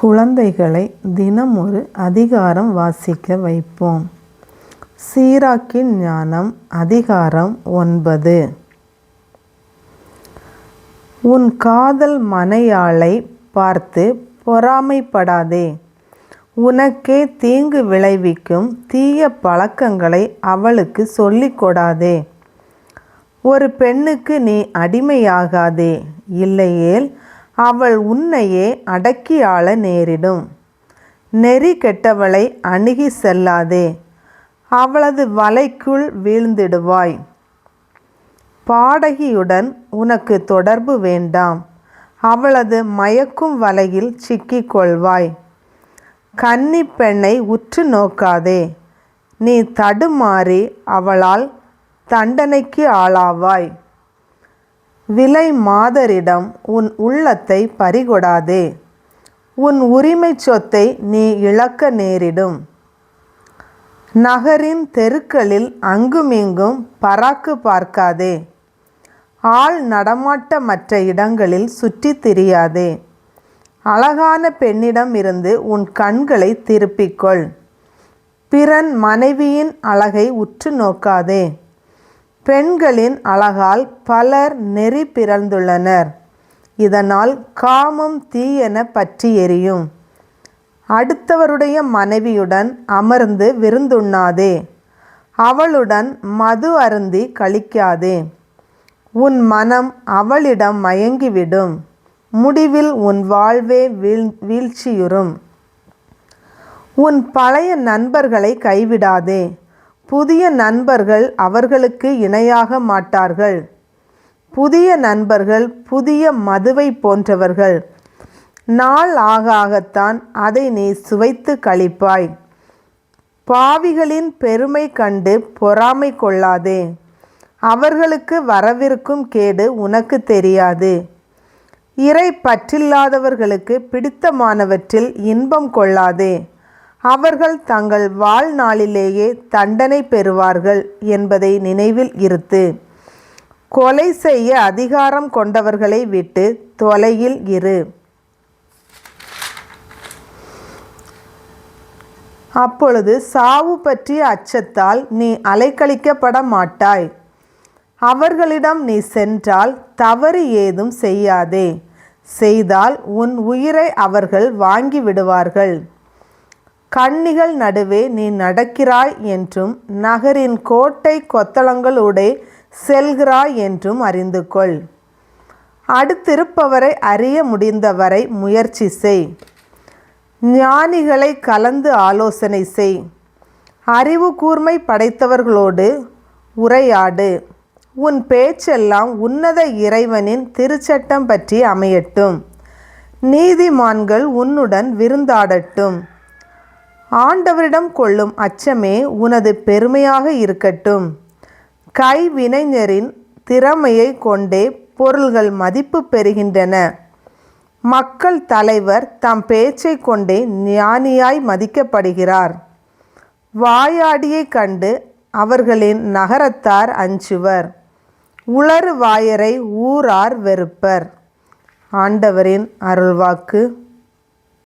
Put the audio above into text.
குழந்தைகளை தினம் ஒரு அதிகாரம் வாசிக்க வைப்போம். சீராக்கின் ஞானம் அதிகாரம் ஒன்பது. உன் காதல் மனையாளை பார்த்து பொறாமைப்படாதே. உனக்கே தீங்கு விளைவிக்கும் தீய பழக்கங்களை அவளுக்கு சொல்லிக் கொடாதே. ஒரு பெண்ணுக்கு நீ அடிமையாகாதே. இல்லையேல் அவள் உன்னையே அடக்கி ஆள நேரிடும். நெறி கெட்டவளை அணுகி செல்லாதே. அவளது வலைக்குள் வீழ்ந்திடுவாய். பாடகியுடன் உனக்கு தொடர்பு வேண்டாம். அவளது மயக்கும் வலையில் சிக்கிக் கொள்வாய். கன்னி பெண்ணை உற்று நோக்காதே. நீ தடுமாறி அவளால் தண்டனைக்கு ஆளாவாய். விலை மாதரிடம் உன் உள்ளத்தை பறிகொடாதே. உன் உரிமை சொத்தை நீ இழக்க நேரிடும். நகரின் தெருக்களில் அங்குமிங்கும் பராக்கு பார்க்காதே. ஆள் நடமாட்டமற்ற இடங்களில் சுற்றி திரியாதே. அழகான பெண்ணிடம் இருந்து உன் கண்களை திருப்பிக்கொள் பிறன் மனைவியின் அழகை உற்று நோக்காதே. பெண்களின் அழகால் பலர் நெறி பிறந்துள்ளனர். இதனால் காமம் தீயென பற்றி எரியும். அடுத்தவருடைய மனைவியுடன் அமர்ந்து விருந்துண்ணாதே. அவளுடன் மது அருந்தி கழிக்காதே. உன் மனம் அவளிடம் மயங்கிவிடும். முடிவில் உன் வாழ்வே வீழ் வீழ்ச்சியுறும். உன் பழைய நண்பர்களை கைவிடாதே. புதிய நண்பர்கள் அவர்களுக்கு இணையாக மாட்டார்கள். புதிய நண்பர்கள் புதிய மதுவை போன்றவர்கள். நாள் ஆக ஆகத்தான் அதை நீ சுவைத்து கழிப்பாய். பாவிகளின் பெருமை கண்டு பொறாமை கொள்ளாதே. அவர்களுக்கு வரவிருக்கும் கேடு உனக்கு தெரியாது. இறை பற்றில்லாதவர்களுக்கு பிடித்தமானவற்றில் இன்பம் கொள்ளாதே. அவர்கள் தங்கள் வாழ்நாளிலேயே தண்டனை பெறுவார்கள் என்பதை நினைவில் இருத்து கொலை செய்ய அதிகாரம் கொண்டவர்களை விட்டு தொலையில் இரு. அப்பொழுது சாவு பற்றிய அச்சத்தால் நீ அலைக்கழிக்கப்பட மாட்டாய். அவர்களிடம் நீ சென்றால் தவறு ஏதும் செய்யாதே. செய்தால் உன் உயிரை அவர்கள் வாங்கி விடுவார்கள். கண்ணிகள் நடுவே நீ நடக்கிறாய் என்றும் நகரின் கோட்டை கொத்தளங்களோடே செல்கிறாய் என்றும் அறிந்து கொள் அடுத்திருப்பவரை அறிய முடிந்தவரை முயற்சி செய். ஞானிகளை கலந்து ஆலோசனை செய். அறிவு கூர்மை படைத்தவர்களோடு உரையாடு. உன் பேச்செல்லாம் உன்னத இறைவனின் திருச்சட்டம் பற்றி அமையட்டும். நீதிமான்கள் உன்னுடன் விருந்தாடட்டும். ஆண்டவரிடம் கொள்ளும் அச்சமே உனது பெருமையாக இருக்கட்டும். கைவினைஞரின் திறமையை கொண்டே பொருள்கள் மதிப்பு பெறுகின்றன. மக்கள் தலைவர் தம் பேச்சை கொண்டே ஞானியாய் மதிக்கப்படுகிறார். வாயாடியை கண்டு அவர்களின் நகரத்தார் அஞ்சுவர். உளறு வாயரை ஊரார் வெறுப்பர். ஆண்டவரின் அருள்வாக்கு.